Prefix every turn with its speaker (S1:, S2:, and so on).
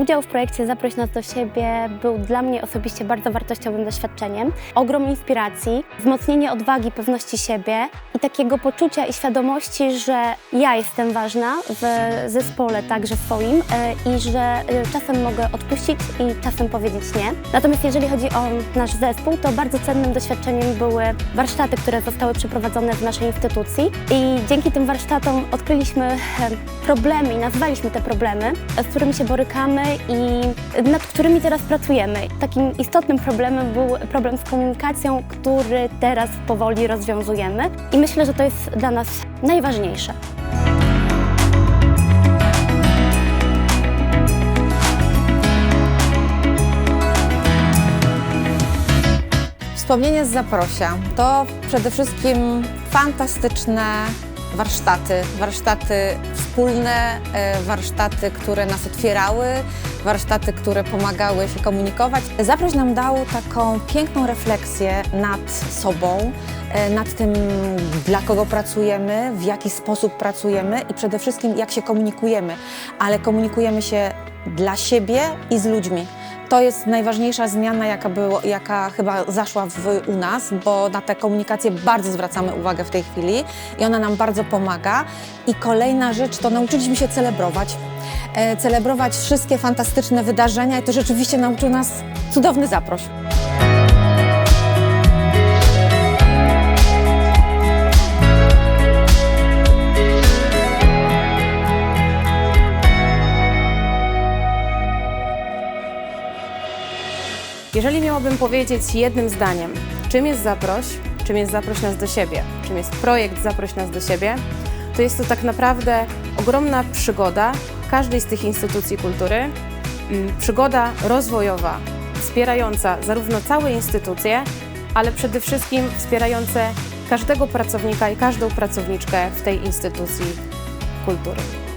S1: Udział w projekcie Zaproś nas do siebie był dla mnie osobiście bardzo wartościowym doświadczeniem. Ogrom inspiracji, wzmocnienie odwagi, pewności siebie i takiego poczucia i świadomości, że ja jestem ważna w zespole także swoim e, i że e, czasem mogę odpuścić i czasem powiedzieć nie. Natomiast jeżeli chodzi o nasz zespół, to bardzo cennym doświadczeniem były warsztaty, które zostały przeprowadzone w naszej instytucji i dzięki tym warsztatom odkryliśmy e, problemy i nazwaliśmy te problemy, z którymi się borykamy i nad którymi teraz pracujemy. Takim istotnym problemem był problem z komunikacją, który teraz powoli rozwiązujemy i myślę, że to jest dla nas najważniejsze.
S2: Wspomnienie z Zaprosia to przede wszystkim fantastyczne warsztaty, warsztaty wspólne, e, warsztaty, które nas otwierały, warsztaty, które pomagały się komunikować. Zaproś nam dał taką piękną refleksję nad sobą, e, nad tym, dla kogo pracujemy, w jaki sposób pracujemy i przede wszystkim jak się komunikujemy, ale komunikujemy się dla siebie i z ludźmi. To jest najważniejsza zmiana, jaka, było, jaka chyba zaszła w, u nas, bo na tę komunikację bardzo zwracamy uwagę w tej chwili i ona nam bardzo pomaga. I kolejna rzecz to nauczyliśmy się celebrować. E, celebrować wszystkie fantastyczne wydarzenia i to rzeczywiście nauczył nas cudowny zaproś.
S3: Jeżeli miałabym powiedzieć jednym zdaniem, czym jest Zaproś, czym jest Zaproś nas do siebie, czym jest projekt Zaproś nas do siebie, to jest to tak naprawdę ogromna przygoda każdej z tych instytucji kultury, mm, przygoda rozwojowa, wspierająca zarówno całe instytucje, ale przede wszystkim wspierające każdego pracownika i każdą pracowniczkę w tej instytucji kultury.